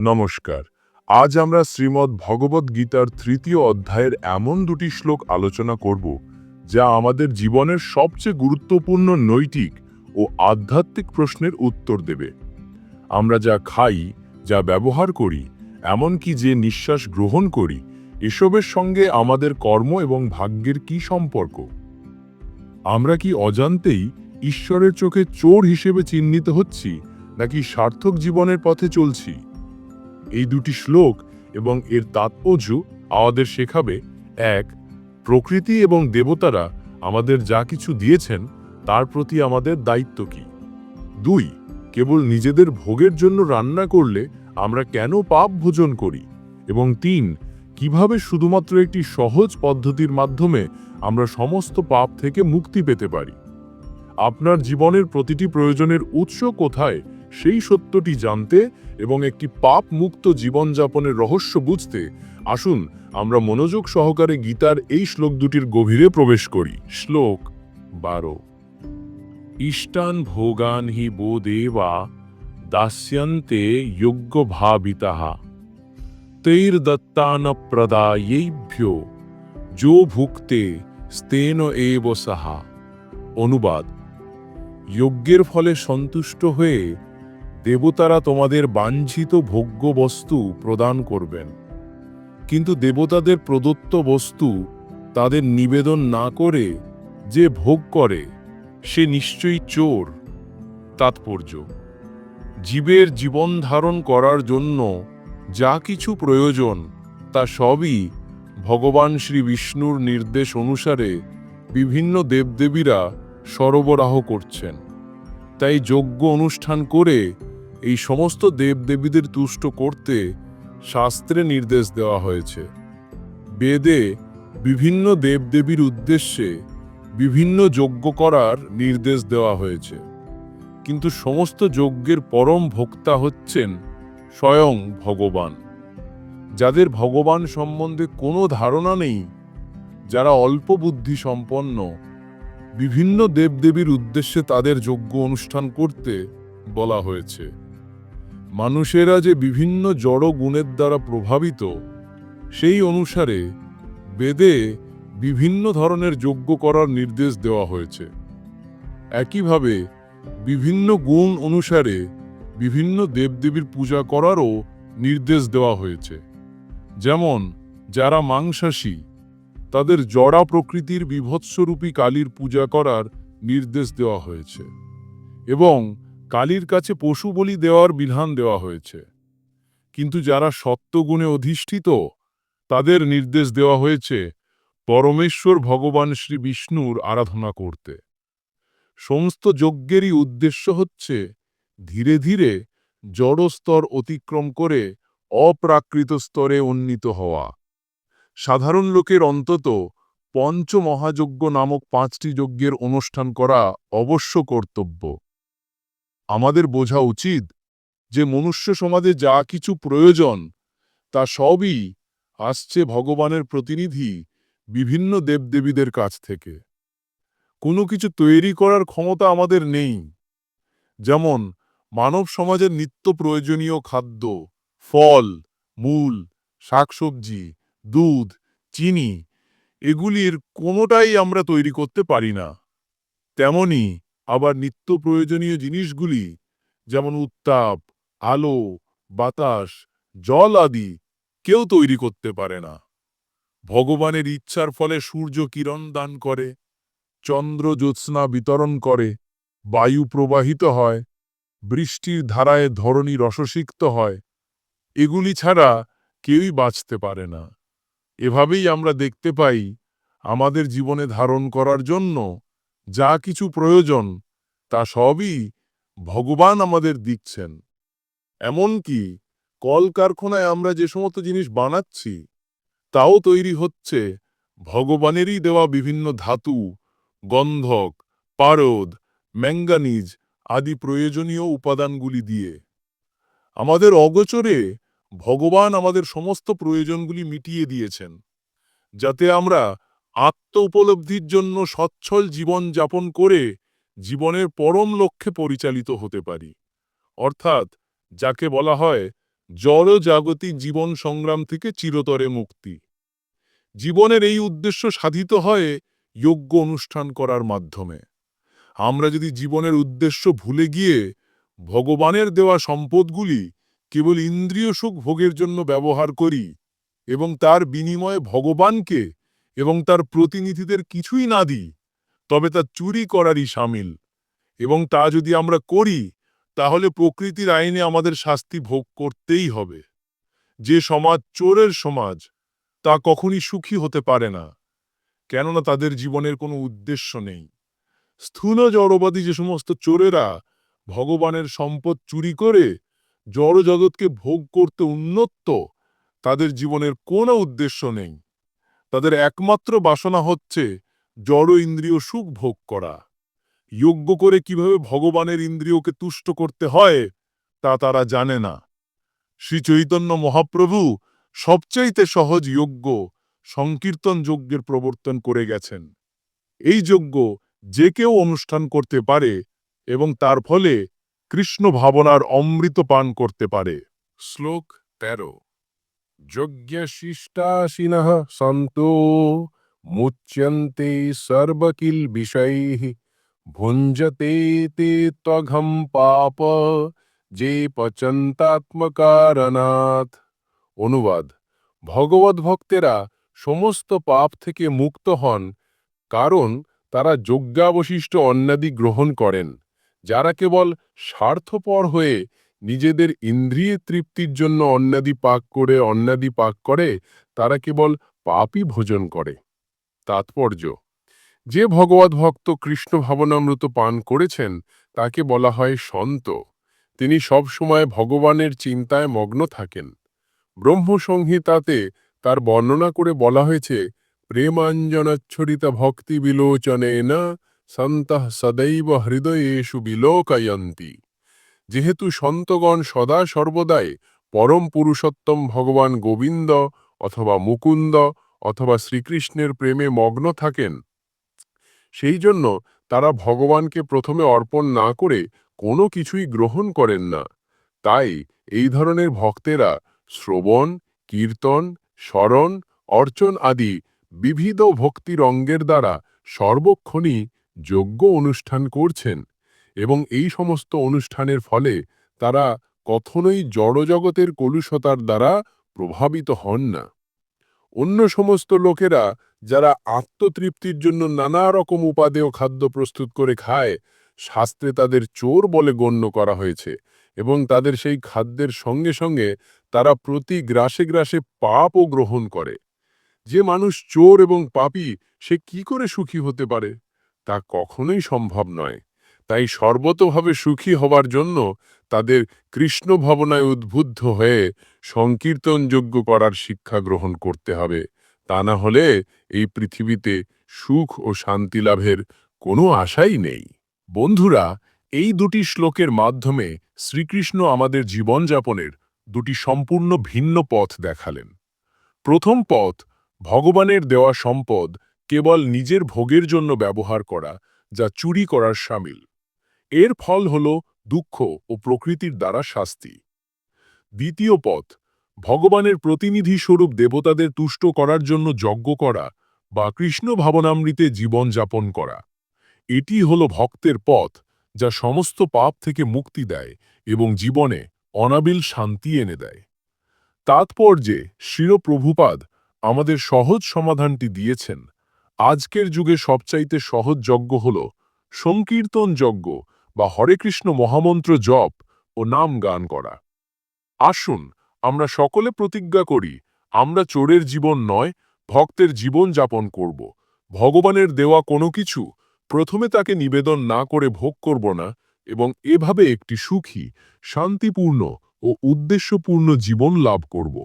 নমস্কার। আজ আমরা শ্রীমদ্ ভগবদ গীতার তৃতীয় অধ্যায়ের এমন দুটি শ্লোক আলোচনা করব, যা আমাদের জীবনের সবচেয়ে গুরুত্বপূর্ণ নৈতিক ও আধ্যাত্মিক প্রশ্নের উত্তর দেবে। আমরা যা খাই, যা ব্যবহার করি, এমনকি যে নিঃশ্বাস গ্রহণ করি, এসবের সঙ্গে আমাদের কর্ম এবং ভাগ্যের কি সম্পর্ক? আমরা কি অজান্তেই ঈশ্বরের চোখে চোর হিসেবে চিহ্নিত হচ্ছি, নাকি সার্থক জীবনের পথে চলছি? এই দুটি শ্লোক এবং এর তাৎপর্য আমাদের শেখাবে, এক, প্রকৃতি এবং দেবতারা আমাদের যা কিছু দিয়েছেন তার প্রতি আমাদের দায়িত্ব কি? দুই, কেবল নিজেদের ভোগের জন্য রান্না করলে আমরা কেন পাপ ভোজন করি? এবং তিন, কীভাবে শুধুমাত্র একটি সহজ পদ্ধতির মাধ্যমে আমরা সমস্ত পাপ থেকে মুক্তি পেতে পারি? আপনার জীবনের প্রতিটি প্রয়োজনের উৎস কোথায় সেই সত্যটি জানতে এবং একটি পাপ মুক্ত জীবনযাপনের রহস্য বুঝতে আসুন আমরা মনোযোগ সহকারে গীতার এই শ্লোক দুটির গভীরে প্রবেশ করি। শ্লোক বারো। ইষ্টান ভোগান হি বো দেবা দাস্যন্তে যোগ্য ভাবিতাহা। তৈর দত্তান প্রদায়েভ্যো যো ভুক্তে স্তেন এব সাহা অনুবাদ। যজ্ঞের ফলে সন্তুষ্ট হয়ে দেবতারা তোমাদের বাঞ্ছিত ভোগ্য বস্তু প্রদান করবেন। কিন্তু দেবতাদের প্রদত্ত বস্তু তাদের নিবেদন না করে যে ভোগ করে, সে নিশ্চয়ই চোর। তাৎপর্য, জীবের জীবন ধারণ করার জন্য যা কিছু প্রয়োজন, তা সবই ভগবান শ্রী বিষ্ণুর নির্দেশ অনুসারে বিভিন্ন দেবদেবীরা সরবরাহ করছেন। তাই যোগ্য অনুষ্ঠান করে এই সমস্ত দেবদেবীদের তুষ্ট করতে শাস্ত্রে নির্দেশ দেওয়া হয়েছে। বেদে বিভিন্ন দেবদেবীর উদ্দেশ্যে বিভিন্ন যজ্ঞ করার নির্দেশ দেওয়া হয়েছে। কিন্তু সমস্ত যজ্ঞের পরম ভোক্তা হচ্ছেন স্বয়ং ভগবান। যাদের ভগবান সম্বন্ধে কোনো ধারণা নেই, যারা অল্প বুদ্ধি সম্পন্ন, বিভিন্ন দেবদেবীর উদ্দেশ্যে তাদের যজ্ঞ অনুষ্ঠান করতে বলা হয়েছে। মানুষেরা যে বিভিন্ন জড় গুণের দ্বারা প্রভাবিত, সেই অনুসারে বেদে বিভিন্ন ধরনের যজ্ঞ করার নির্দেশ দেওয়া হয়েছে। একইভাবে বিভিন্ন গুণ অনুসারে বিভিন্ন দেবদেবীর পূজা করারও নির্দেশ দেওয়া হয়েছে। যেমন, যারা মাংসাশী, তাদের জড়া প্রকৃতির বিভৎসরূপী কালীর পূজা করার নির্দেশ দেওয়া হয়েছে। এবং কালীর কাছে পশু বলি দেওয়ার বিধান দেওয়া হয়েছে। কিন্তু যারা সত্যগুণে অধিষ্ঠিত, তাদের নির্দেশ দেওয়া হয়েছে, পরমেশ্বর ভগবান শ্রী বিষ্ণুর আরাধনা করতে। সমস্ত যজ্ঞেরই উদ্দেশ্য হচ্ছে, ধীরে ধীরে জড় স্তর অতিক্রম করে অপ্রাকৃত স্তরে উন্নীত হওয়া। সাধারণ লোকের অন্তত পঞ্চমহাযজ্ঞ নামক পাঁচটি যজ্ঞের অনুষ্ঠান করা অবশ্য কর্তব্য। আমাদের বোঝা উচিত যে মনুষ্য সমাজে যা কিছু প্রয়োজন, তা সবই আসছে ভগবানের প্রতিনিধি বিভিন্ন দেবদেবীদের কাছ থেকে। কোনো কিছু তৈরি করার ক্ষমতা আমাদের নেই। যেমন, মানব সমাজের নিত্য প্রয়োজনীয় খাদ্য, ফল, মূল, শাকসবজি, দুধ, চিনি, এগুলির কোনোটাই আমরা তৈরি করতে পারি না। তেমনি আবার নিত্য প্রয়োজনীয় জিনিসগুলি, যেমন উত্তাপ, আলো, বাতাস, জল আদি কেউ তৈরি করতে পারে না। ভগবানের ইচ্ছার ফলে সূর্য কিরণ দান করে, চন্দ্র জ্যোৎস্না বিতরণ করে, বায়ু প্রবাহিত হয়, বৃষ্টির ধারায় ধরণী রসসিক্ত হয়, এগুলি ছাড়া কেউই বাঁচতে পারে না। এভাবেই আমরা দেখতে পাই আমাদের জীবনে ধারণ করার জন্য যা কিছু প্রয়োজন, তা সবই ভগবান আমাদের দিচ্ছেন। এমনকি কলকারখানায় আমরা যে সমস্ত জিনিস বানাচ্ছি, তাও তৈরি হচ্ছে ভগবানেরই দেওয়া বিভিন্ন ধাতু, গন্ধক, পারদ, ম্যাঙ্গানিজ আদি প্রয়োজনীয় উপাদানগুলি দিয়ে। আমাদের অগোচরে ভগবান আমাদের সমস্ত প্রয়োজনগুলি মিটিয়ে দিয়েছেন, যাতে আমরা আত্ম উপলব্ধির জন্য সচ্ছল জীবন যাপন করে জীবনের পরম লক্ষ্যে পরিচালিত হতে পারি। অর্থাৎ যাকে বলা হয় জড় জাগতিক জীবন সংগ্রাম থেকে চিরতরে মুক্তি। জীবনের এই উদ্দেশ্য সাধিত হয় যোগ্য অনুষ্ঠান করার মাধ্যমে। আমরা যদি জীবনের উদ্দেশ্য ভুলে গিয়ে ভগবানের দেওয়া সম্পদগুলি কেবল ইন্দ্রিয় সুখ ভোগের জন্য ব্যবহার করি এবং তার বিনিময়ে ভগবানকে এবং তার প্রতিনিধিদের কিছুই না দিই, তবে তা চুরি করারই সামিল। এবং তা যদি আমরা করি, তাহলে প্রকৃতির আইনে আমাদের শাস্তি ভোগ করতেই হবে। যে সমাজ চোরের সমাজ, তা কখনই সুখী হতে পারে না। কেননা তাদের জীবনের কোনো উদ্দেশ্য নেই। স্থূল জড়বাদী যে সমস্ত চোরেরা ভগবানের সম্পদ চুরি করে জড়জগৎকে ভোগ করতে উন্নত তাদের জীবনের কোনো উদ্দেশ্য নেই। তাদের একমাত্র বাসনা হচ্ছে জড় ইন্দ্রিয় সুখ ভোগ করা। যোগ্য করে কীভাবে ভগবানের ইন্দ্রিয়কে তুষ্ট করতে হয়, তা তারা জানে না। শ্রী চৈতন্য মহাপ্রভু সবচাইতে সহজ যোগ্য সংকীর্তন যজ্ঞের প্রবর্তন করে গেছেন। এই যজ্ঞ যে কেউ অনুষ্ঠান করতে পারে এবং তার ফলে কৃষ্ণ ভাবনার অমৃত পান করতে পারে। শ্লোক তেরো। যজ্ঞশিষ্টাসিন সন্তু মুচ্যন্তে সর্বকিল বিষৈ ভুঞ্জতে তে ত্বঘম পাপ যে পচন্তাত্মকারণাৎ অনুবাদ। ভগবত ভক্তেরা সমস্ত পাপ থেকে মুক্ত হন, কারণ তারা যজ্ঞাবশিষ্ট অন্যাদি গ্রহণ করেন, যারা কেবল স্বার্থপর হয়ে নিজেদের ইন্দ্রিয় তৃপ্তির জন্য অন্যাদি পাক করে অন্যাদি পাক করে, তারা কেবল পাপই ভোজন করে। তাৎপর্য, যে ভগবত ভক্ত কৃষ্ণ ভাবনামৃত পান করেছেন, তাকে বলা হয় সন্ত। তিনি সব সময় ভগবানের চিন্তায় মগ্ন থাকেন। ব্রহ্মসংহিতাতে তার বর্ণনা করে বলা হয়েছে, প্রেমাঞ্জনাচ্ছরিতা ভক্তি বিলোচনেন, সন্তঃ সদৈব হৃদয়েষু বিলোকয়ন্তি। যেহেতু সন্তগণ সদা সর্বদাই পরম পুরুষোত্তম ভগবান গোবিন্দ অথবা মুকুন্দ অথবা শ্রীকৃষ্ণের প্রেমে মগ্ন থাকেন, সেই জন্য তারা ভগবানকে প্রথমে অর্পণ না করে কোনো কিছুই গ্রহণ করেন না। তাই এই ধরনের ভক্তেরা শ্রবণ, কীর্তন, স্মরণ, অর্চন আদি বিবিধ ভক্তির অঙ্গের দ্বারা সর্বক্ষণই যোগ্য অনুষ্ঠান করছেন। এবং এই সমস্ত অনুষ্ঠানের ফলে তারা কখনোই জড়জগতের কলুষতার দ্বারা প্রভাবিত হন না। অন্য সমস্ত লোকেরা যারা আত্মতৃপ্তির জন্য নানা রকম উপাদেয় খাদ্য প্রস্তুত করে খায়, শাস্ত্রে তাদের চোর বলে গণ্য করা হয়েছে এবং তাদের সেই খাদ্যের সঙ্গে সঙ্গে তারা প্রতি গ্রাসে গ্রাসে পাপও গ্রহণ করে। যে মানুষ চোর এবং পাপি, সে কি করে সুখী হতে পারে? তা কখনোই সম্ভব নয়। তাই সর্বতভাবে সুখী হবার জন্য তাদের কৃষ্ণ ভাবনায় উদ্বুদ্ধ হয়ে সংকীর্তনযোগ্য করার শিক্ষা গ্রহণ করতে হবে। তা না হলে এই পৃথিবীতে সুখ ও শান্তি লাভের কোনো আশাই নেই। বন্ধুরা, এই দুটি শ্লোকের মাধ্যমে শ্রীকৃষ্ণ আমাদের জীবনযাপনের দুটি সম্পূর্ণ ভিন্ন পথ দেখালেন। প্রথম পথ, ভগবানের দেওয়া সম্পদ কেবল নিজের ভোগের জন্য ব্যবহার করা, যা চুরি করার সামিল। এর ফল হল দুঃখ ও প্রকৃতির দ্বারা শাস্তি। দ্বিতীয় পথ, ভগবানের প্রতিনিধি স্বরূপ দেবতাদের তুষ্ট করার জন্য যজ্ঞ করা বা কৃষ্ণ ভাবনামৃতে জীবন যাপন করা। এটি হল ভক্তের পথ, যা সমস্ত পাপ থেকে মুক্তি দেয় এবং জীবনে অনাবিল শান্তি এনে দেয়। তাৎপর্যে শিরপ্রভুপাদ আমাদের সহজ সমাধানটি দিয়েছেন। আজকের যুগে সবচাইতে সহজ যজ্ঞ হল সংকীর্তন যজ্ঞ বা হরে কৃষ্ণ মহামন্ত্র জপ ও নাম গান করা। আসুন, আমরা সকলে প্রতিজ্ঞা করি, আমরা চোরের জীবন নয়, ভক্তের জীবন যাপন করব। ভগবানের দেওয়া কোনো কিছু প্রথমে তাকে নিবেদন না করে ভোগ করব না এবং এভাবে একটি সুখী, শান্তিপূর্ণ ও উদ্দেশ্যপূর্ণ জীবন লাভ করব।